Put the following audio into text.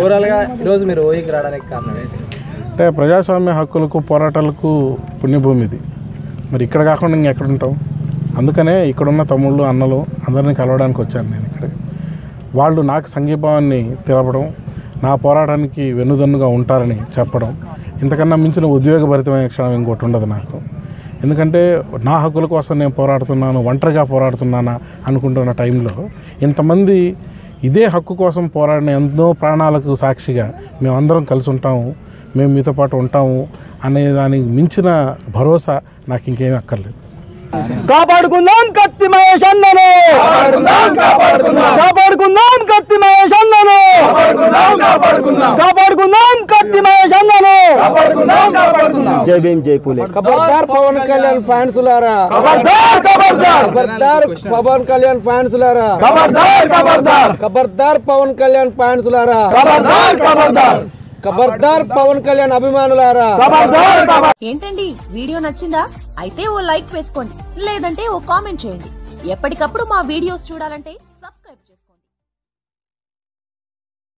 ఓవరాల్గా ఈరోజు మీరు ఓయికి రావడానికి కారణం అంటే ప్రజాస్వామ్య హక్కులకు పోరాటాలకు పుణ్యభూమి ఇది. మరి ఇక్కడ కాకుండా ఇంకెక్కడ ఉంటాం? అందుకనే ఇక్కడున్న తమ్ముళ్ళు అన్నలు అందరినీ కలవడానికి వచ్చాను నేను ఇక్కడ వాళ్ళు నాకు సంఘీభావాన్ని తెలపడం నా పోరాటానికి వెన్నుదన్నుగా ఉంటారని చెప్పడం ఇంతకన్నా మించిన ఉద్వేగభరితమైన క్షణం ఇంకోటి ఉండదు నాకు. ఎందుకంటే నా హక్కుల కోసం నేను పోరాడుతున్నాను ఒంటరిగా పోరాడుతున్నానా అనుకుంటున్న టైంలో ఇంతమంది ఇదే హక్కు కోసం పోరాడిన ఎన్నో ప్రాణాలకు సాక్షిగా మేమందరం కలిసి ఉంటాము మేము మీతో పాటు ఉంటాము అనే దానికి మించిన భరోసా నాకు ఇంకేమీ అక్కర్లేదు. కాపాడుకుందాం కత్తి మహేష్ అన్నను! కాపాడుకుందాం కత్తి మహేష్ అన్నను! కాపాడుకుందాం కత్తి మహేష్ అన్నను! జై భీమ్ జై పూలే ఖబర్దార్ పవన్ కళ్యాణ్ ఫ్యాన్స్ లారా? ఖబర్దార్ ఖబర్దార్ ఖబర్దార్ పవన్ కళ్యాణ్ ఫ్యాన్స్ లారా? ఖబర్దార్ ఖబర్దార్ ఖబర్దార్ పవన్ కళ్యాణ్ ఫ్యాన్స్ లారా? ఖబర్దార్ ఖబర్దార్ ఖబర్దార్ పవన్ కళ్యాణ్ అభిమానులారా? ఖబర్దార్ ఖబర్దార్ ఏంటండి వీడియో నచ్చిందా? అయితే ఓ లైక్ వేసుకోండి లేదంటే ఓ కామెంట్ చేయండి. ఎప్పటికప్పుడు మా వీడియోస్ చూడాలంటే